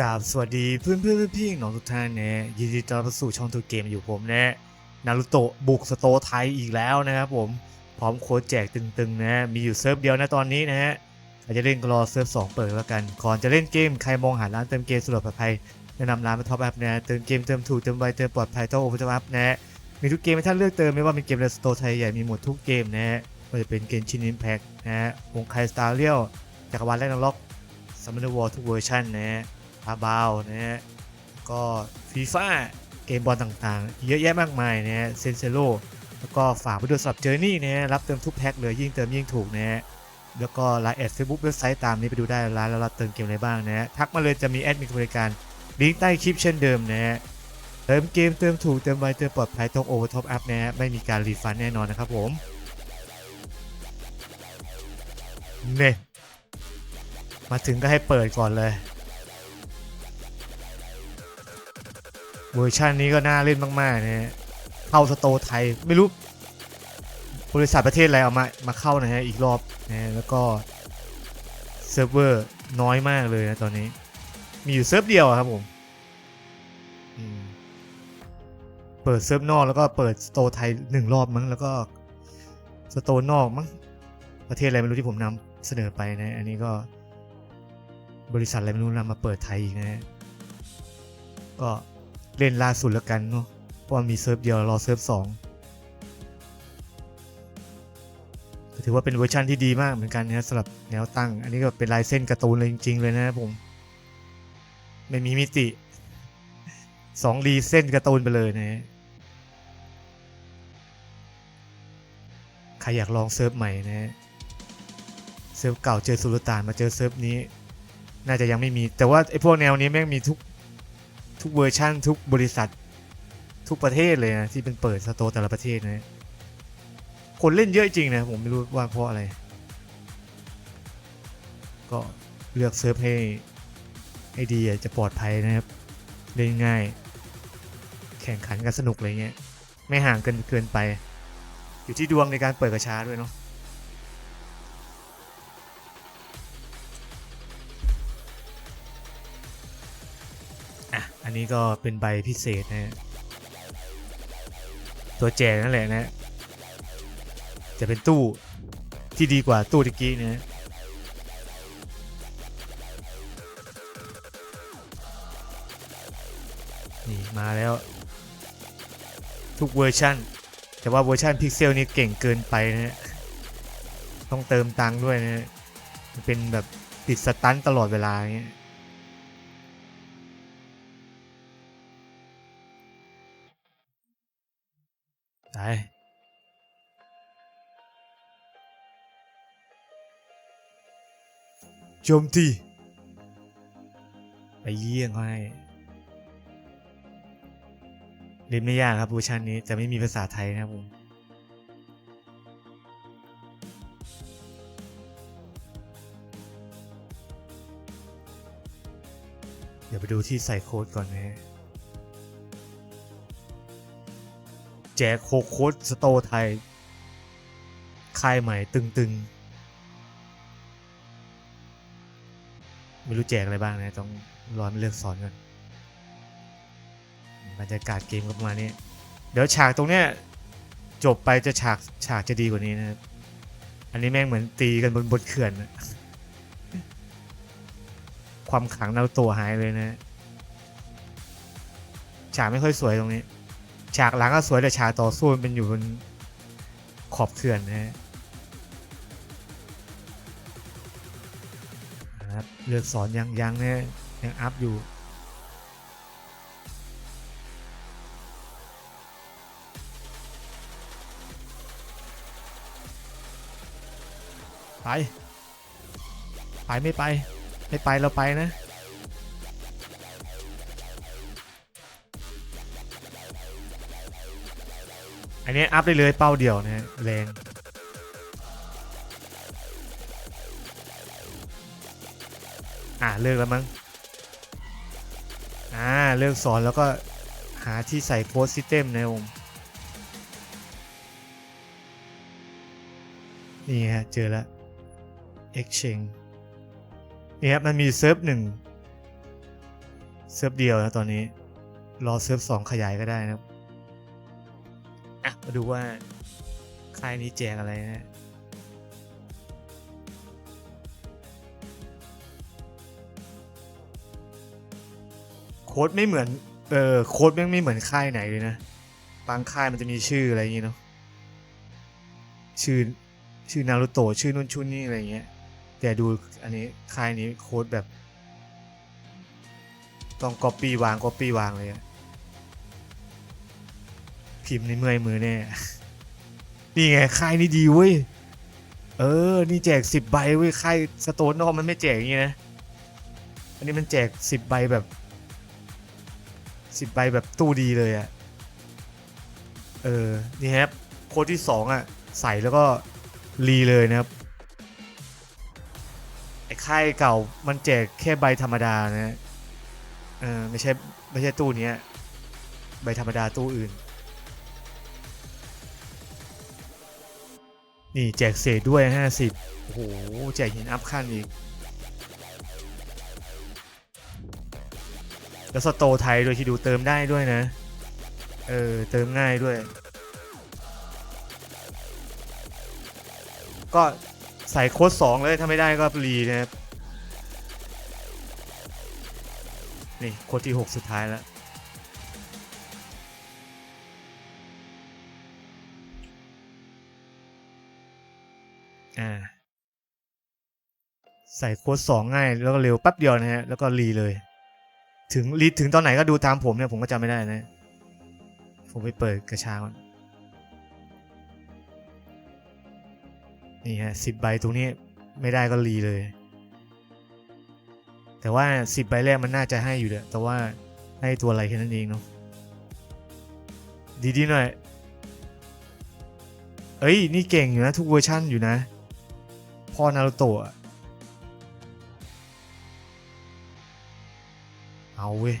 กราบสวัสดีเพื่อนเพื่อนพี่น้องทุกท่านนะยินดีต้อนรับสู่ช่องทูเกมอยู่ผมนะนารุโตะบุกสโตไทยอีกแล้วนะครับผมพร้อมโค้ดแจกตึงๆนะมีอยู่เซิร์ฟเดียวนะตอนนี้นะฮะใครจะเล่นก็รอเซิร์ฟ2เปิดแล้วกันก่อนจะเล่นเกมใครมองหาร้านเติมเกมสะดวกปลอดภัยแนะนำร้านมาท็อปแอปนะเติมเกมเติมถูกเติมไวเติมปลอดภัยต้องโอเวอร์อัพนะมีทุกเกมให้ท่านเลือกเติมไม่ว่าเป็นเกมในสโตไทยใหญ่มีหมดทุกเกมนะฮะไม่ว่าจะเป็นเกมชินอิมแพคนะฮะวงไคสตาร์เรียลจักรวาลแรกนล็อกซัมมอนวอลทุกเวอร์ชันนะฮะ อาบาวนะฮะก็ฟีฟ่าเกมบอลต่างๆ เยอะแยะมากมายนะฮะเซนเซโลแล้วก็ฝากไปด้วยสำหรับเจอร์นี่นะฮะรับเติมทุกแพ็คเลยยิ่งเติมยิ่งถูกนะฮะแล้วก็ไลน์แอดเฟซบุ๊กเว็บไซต์ตามนี้ไปดูได้ร้านแล้วเราเติมเกมอะไรบ้างนะฮะทักมาเลยจะมีแอดมินบริการลิงก์ใต้คลิปเช่นเดิมนะฮะเติมเกมเติมถูกเติมไวเติมปลอดภัยต้องโอเวอร์ท็อปอัพนะฮะไม่มีการรีฟันแน่นอนนะครับผมเนี่ยมาถึงก็ให้เปิดก่อนเลย เวอร์ชันนี้ก็น่าเล่นมาก ๆ นะฮะเข้าสโตไทย ไม่รู้บริษัทประเทศอะไรเอามามาเข้านะฮะอีกรอบนะฮะแล้วก็เซิร์ฟเวอร์น้อยมากเลยนะตอนนี้ มีอยู่เซิร์ฟเดียวครับผมเปิดเซิร์ฟนอกแล้วก็เปิดสโตไทยหนึ่งรอบมั้งแล้วก็สโตนอกมั้งประเทศอะไรไม่รู้ที่ผมนำเสนอไปนะ อันนี้ก็บริษัทอะไรไม่รู้นำมาเปิดไทยอีกนะฮะก็ เล่นล่าสุดแล้วกันเนาะเพราะมีเซิร์ฟเดียวรอเซิร์ฟสองถือว่าเป็นเวอร์ชันที่ดีมากเหมือนกันนะสำหรับแนวตั้ง อันนี้ก็เป็นลายเส้นการ์ตูนเลยจริง ๆ เลยนะครับผม ไม่มีมิติสองรีเส้นการ์ตูนไปเลยนะใครอยากลองเซิร์ฟใหม่นะฮะเซิร์ฟเก่าเจอสุลต่านมาเจอเซิร์ฟนี้ น่าจะยังไม่มี แต่ว่าไอ้พวกแนวนี้แม่งมีทุก ทุกเวอร์ชันทุกบริษัททุกประเทศเลยนะ ที่เป็นเปิดสโตร์แต่ละประเทศนะคนเล่นเยอะจริงนะ ผมไม่รู้ว่าเพราะอะไร ก็เลือกเซิร์ฟให้ให้ดีจะปลอดภัยนะครับ เล่นง่าย แข่งขันกันสนุกอะไรเงี้ย ไม่ห่างเกินเกินไป อยู่ที่ดวงในการเปิดกระชาด้วยเนาะ นี้ก็เป็นใบพิเศษนะฮะตัวแจกนั่นแหละนะ จะเป็นตู้ที่ดีกว่าตู้ตะกี้นะนี่มาแล้ว ทุกเวอร์ชันแต่ว่าเวอร์ชันพิกเซลนี่เก่งเกินไปนะฮะต้องเติมตังค์ด้วยนะฮะเป็นแบบติดสตันตลอดเวลาอย่างเงี้ย ไปโจมตีไปเยี่ยงเขาให้เล่นไม่ยากครับเวอร์ชันนี้แต่ไม่มีภาษาไทยนะครับผมเดี๋ยวไปดูที่ใส่โค้ดก่อนนะ แจกโคโค้ดสโตไทยค่ายใหม่ตึงๆ ไม่รู้แจกอะไรบ้างนะ ต้องรอมาเลือกสอนก่อนบรรยากาศเกมก็ประมาณนี้ เดี๋ยวฉากตรงเนี้ยจบไปจะฉากฉากจะดีกว่านี้นะครับ อันนี้แม่งเหมือนตีกันบนบนเขื่อนนะความขลังเราตัวหายเลยนะ ฉากไม่ค่อยสวยตรงนี้ ฉากหลังก็สวยแต่ฉากต่อสู้มันเป็นอยู่บนขอบเขื่อนนะฮะเลือกสอนยังยังเนี่ยยังอัพอยู่ไป ไปไม่ไป ไม่ไปเราไปนะ อันนี้อัพได้เลยเป้าเดียวนะฮะแรงอ่าเลิกแล้วมั้งอ่าเลิกสอนแล้วก็หาที่ใส่โค้ดซิสเต็มนะผมนี่ฮะเจอแล้ว Exchange นี่ครับมันมีเซิร์ฟหนึ่งเซิร์ฟเดียวนะตอนนี้ รอเซิร์ฟสองขยายก็ได้นะครับอะ มาดูว่าค่ายนี้แจกอะไรนะโค้ดไม่เหมือน เออโค้ดแม่งไม่เหมือนค่ายไหนเลยนะ บางค่ายมันจะมีชื่ออะไรอย่างงี้เนาะ ชื่อ ชื่อนารูโตะชื่อนู่นชื่อนี่อะไรอย่างเงี้ย แต่ดูอันนี้ค่ายนี้โค้ดแบบ ต้องก๊อปปี้วางก๊อปปี้วางเลยอะ พิมพ์ในเมื่อยมือแน่ นี่ไงค่ายนี้ดีเว้ย เออ นี่แจกสิบใบเว้ยค่ายสโตนนอกมันไม่แจกอย่างงี้นะ อันนี้มันแจกสิบใบแบบสิบใบแบบตู้ดีเลยอะเออ นี่ครับโค้ดที่สองอะใส่แล้วก็รีเลยนะครับ ไอ้ค่ายเก่ามันแจกแค่ใบธรรมดานะ เออไม่ใช่ไม่ใช่ตู้นี้ใบธรรมดาตู้อื่น นี่แจกเศษด้วย 50 โอ้โห แจกหินอัพขั้นอีก แล้วสโตไทยโดยที่ดูเติมได้ด้วยนะ เออ เติมง่ายด้วย ก็ใส่โค้ด2เลย ถ้าไม่ได้ก็รีนะครับ นี่ โค้ดที่ 6 สุดท้ายแล้ว ใส่โค้ดสองง่ายแล้วก็เร็วแป๊บเดียวนะฮะแล้วก็รีเลย ถึงรีถึงตอนไหนก็ดูตามผมเนี่ยผมก็จำไม่ได้นะ ผมไปเปิดกระชาก่อนนี่ฮะสิบใบตรงนี้ไม่ได้ก็รีเลย แต่ว่าสิบใบแรกมันน่าจะให้อยู่เด้อแต่ว่าให้ตัวอะไรแค่นั้นเองเนาะดีๆหน่อย เอ้ย นี่เก่งอยู่นะ ทุกเวอร์ชั่นอยู่นะ พ่อนารูโตะ เอาเว้ย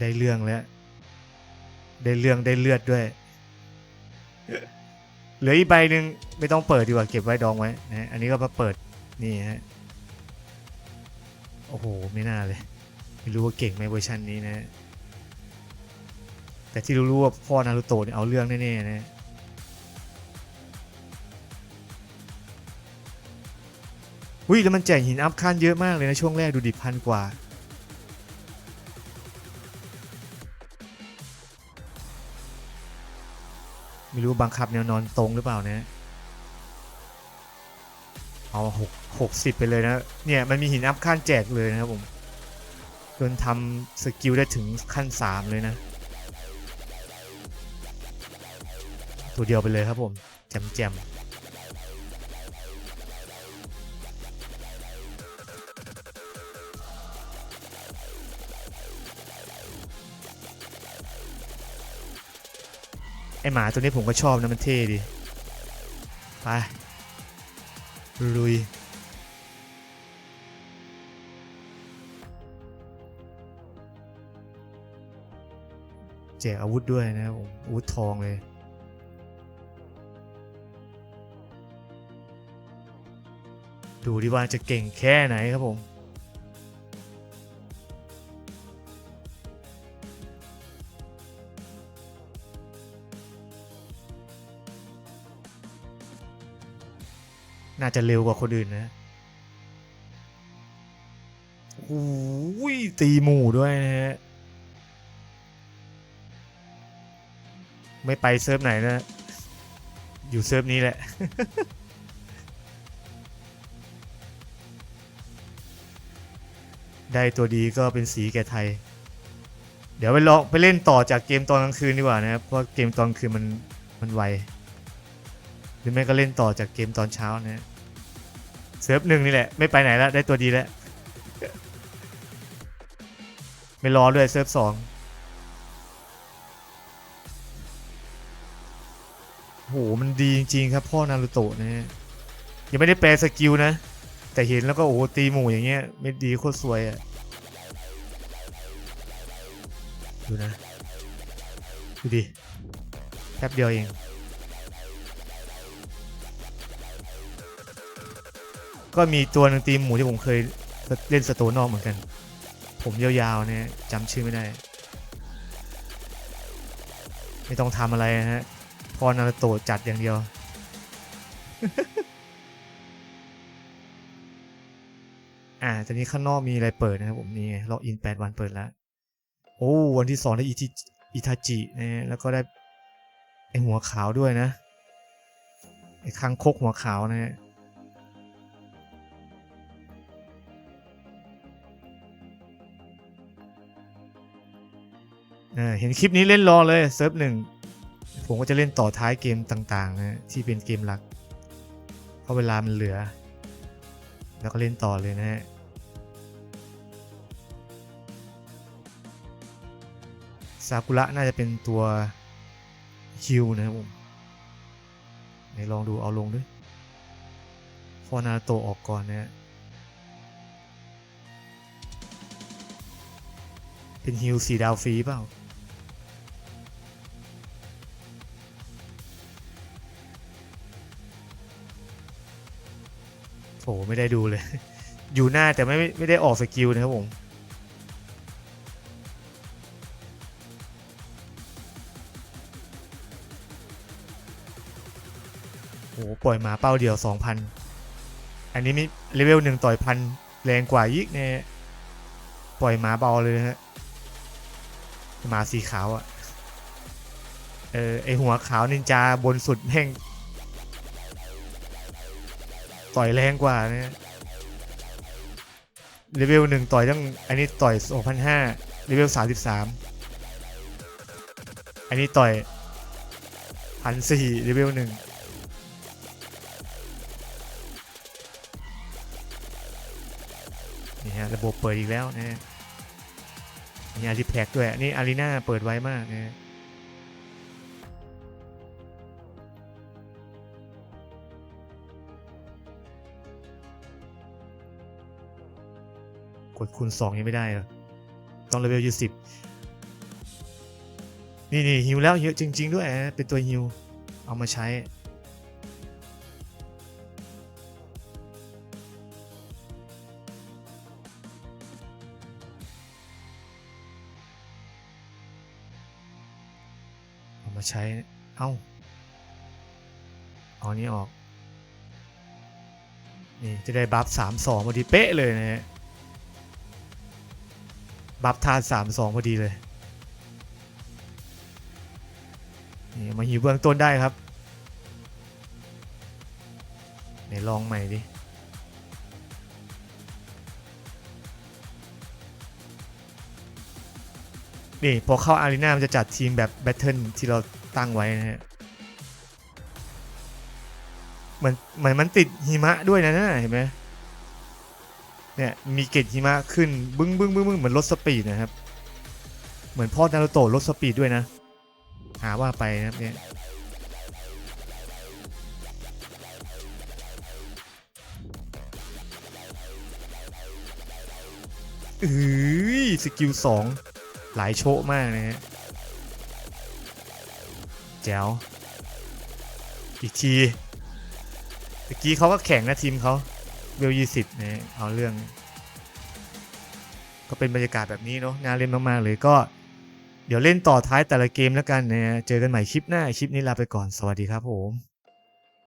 ได้เรื่องแล้ว ได้เรื่องได้เลือดด้วย เหลืออีกใบหนึ่งไม่ต้องเปิดดีกว่าเก็บไว้ดองไว้นะอันนี้ก็มาเปิดนี่ฮะ โอ้โห ไม่น่าเลย ไม่รู้ว่าเก่งไหมเวอร์ชันนี้นะ แต่ที่รู้ๆว่าพ่อนารูโตะเนี่ยเอาเรื่องแน่ๆนะอุ้ยแล้วมันแจกหินอัพขั้นเยอะมากเลยนะ ช่วงแรกดูดิพันกว่า ไม่รู้บังคับแนวนอนตรงหรือเปล่านะเอาหกหกสิบไปเลยนะ เนี่ย มันมีหินอัพขั้นแจกเลยนะครับผมจนทำสกิลได้ถึงขั้นสามเลยนะ ตัวเดียวไปเลยครับผมแจมแจม หมาตัวนี้ผมก็ชอบนะมันเท่ดี ไปลุยแจกอาวุธด้วยนะผมอาวุธทองเลย ดูดิว่าจะเก่งแค่ไหนครับผม น่าจะเร็วกว่าคนอื่นนะโอ้ยตีหมู่ด้วยนะฮะ ไม่ไปเซิร์ฟไหนนะ อยู่เซิร์ฟนี้แหละ ได้ตัวดีก็เป็นสีแก่ไทย เดี๋ยวไปลองไปเล่นต่อจากเกมตอนกลางคืนดีกว่านะครับ เพราะเกมตอนกลางคืนมันมันไว หรือไม่ก็เล่นต่อจากเกมตอนเช้านะฮะ เซิร์ฟหนึ่งนี่แหละ ไม่ไปไหนแล้ว ได้ตัวดีแล้ว ไม่รอด้วยเซิร์ฟสองโหมันดีจริงๆครับ พ่อนารูโตะนะฮะยังไม่ได้แปลสกิลนะ แต่เห็นแล้วก็โอ้โหตีหมู่อย่างเงี้ยไม่ดีโคตรสวยอะ่ะดูนะ ดูดิแป๊บเดียวเอง ก็มีตัวหนึ่งตีหมูที่ผมเคยเล่นสโตนอกเหมือนกัน ผมยาวๆเนี่ยจำชื่อไม่ได้ ไม่ต้องทำอะไรนะฮะ พอนารุโตจัดอย่างเดียว อ่าตอนนี้ข้างนอกมีอะไรเปิดนะครับผมนี่ล็อกอิน 8 วันเปิดแล้ว โอ้วันที่สองได้อิทิอิทาจินะแล้วก็ได้ไอหัวขาวด้วยนะไอคางคกหัวขาวนะฮะ เห็นคลิปนี้เล่นรอเลยเซิร์ฟหนึ่งผมก็จะเล่นต่อท้ายเกมต่างๆนะที่เป็นเกมหลัก เพราะเวลามันเหลือ แล้วก็เล่นต่อเลยนะฮะซากุระน่าจะเป็นตัวฮิวนะครับผมไหนลองดูเอาลงด้วยฟอนาโตออกก่อนนะฮะเป็นฮิวสีดาวฟรีเปล่า โถไม่ได้ดูเลย อยู่หน้าแต่ไม่ไม่ได้ออกสกิลนะครับผมโอ้โหปล่อยหมาเป้าเดียว 2,000 อันนี้มีเลเวลหนึ่งต่อยพันแรงกว่ายิกเนี่ยปล่อยหมาเบาเลยฮะหมาสีขาวอะ่ะเออไอหัวขาวนินจาบนสุดแม่ง ต่อยแรงกว่าเนี่ยเลเวลหนึ่งต่อยตั้งอันนี้ต่อย2,500เลเวล33 อันนี้ต่อย1,400เลเวลหนึ่งนี่ฮะระบบเปิดอีกแล้วนะฮะมีอารีแพ็กด้วยนนี่อารีนาเปิดไว้มากนะฮะ กดคูณ 2 ยังไม่ได้ต้องเลเวลยี่สิบนี่นี่ฮิวแล้วฮิวจริง ๆ ด้วยเป็นตัวฮิวเอามาใช้ เอามาใช้ เอ้าเอาอันนี้ออก นี่จะได้บัฟสามสองพอดีเป๊ะเลยนะฮะ บัฟทานสามสองพอดีเลยนี่มาหิวเบื้องต้นได้ครับไหนลองใหม่ดินี่พอเข้าอารีนามันจะจัดทีมแบบแบทเทิลที่เราตั้งไว้นะฮะเหมือนเหมือนมันติดหิมะด้วยนะน่ะเห็นไหม เนี่ยมีเกจหิมะขึ้นบึ้งบึ้งบึ้งบึ้งเหมือนลดสปีดนะครับ เหมือนพ่อนารูโตะลดสปีดด้วยนะ หาว่าไปนะครับเนี่ยเอ้ยสกิลสองหลายโชะมากนะฮะแจ๋วอีกทีตะกี้เขาก็แข่งนะทีมเขา เวลยี่สิบนะเอาเรื่อง ก็เป็นบรรยากาศแบบนี้เนาะน่าเล่นมาก ๆ เลยก็ เดี๋ยวเล่นต่อท้ายแต่ละเกมแล้วกันนะเจอกันใหม่คลิปหน้า คลิปนี้ลาไปก่อนสวัสดีครับผม